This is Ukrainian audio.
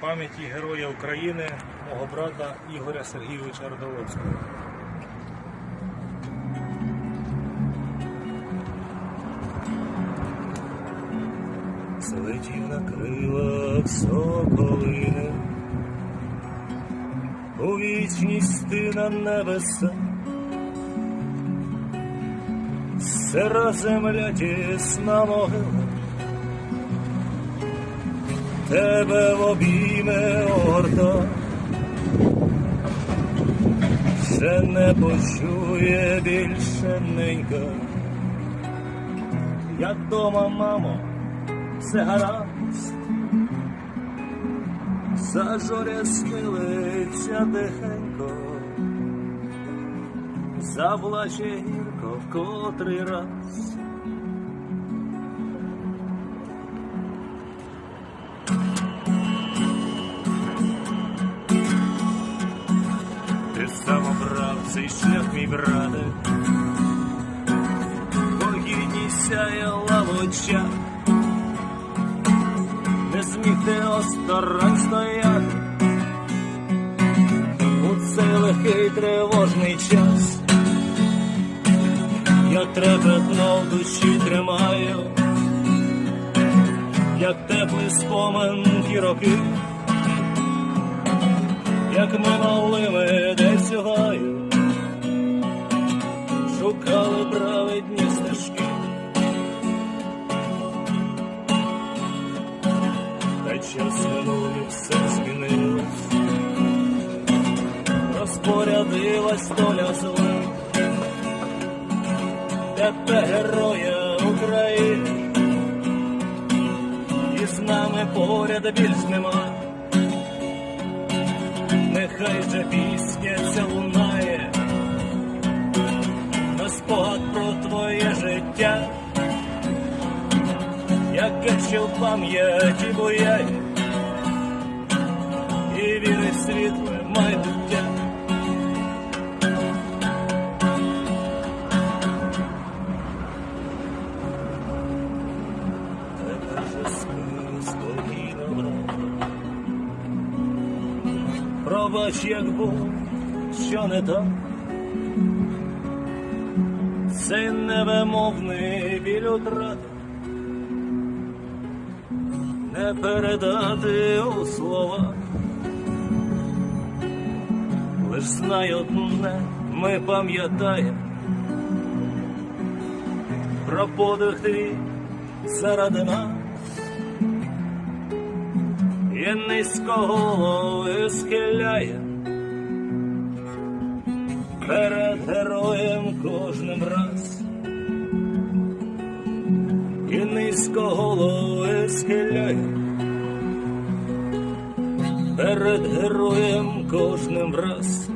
пам'яті Героя України, мого брата Ігоря Сергійовича Родоловського. Злетів на крилах соколини, у вічність ти на небеса, сира земля тісна могила, тебе в обійме орда, ще не почує більше ненька, як дома, мамо, все гаразд, зажоря схилиться тихенько, заплаче гірко в котрий раз. Цей шлях, мій брате, погідність сяяла в очах, не зміг ти осторонь стояти. У цей легкий тривожний час. Я трепетно в душі тримаю, як теплий спомин ті роки. Як ми час минув все змінилось, розпорядилась доля зла, тепер героя України, і з нами поряд більш нема. Нехай же пісня ця лунає, на спогад про твоє яке ще в пам'яті бояє, і віри в світле майбуття. Тепер Пробач, як був, що не так. Цей невимовний біль утрати не передати у слова. Лиш знай одне, ми пам'ятаємо про подих твій заради нас і низько голови схиляє перед героєм кожним раз, перед героєм кожним раз.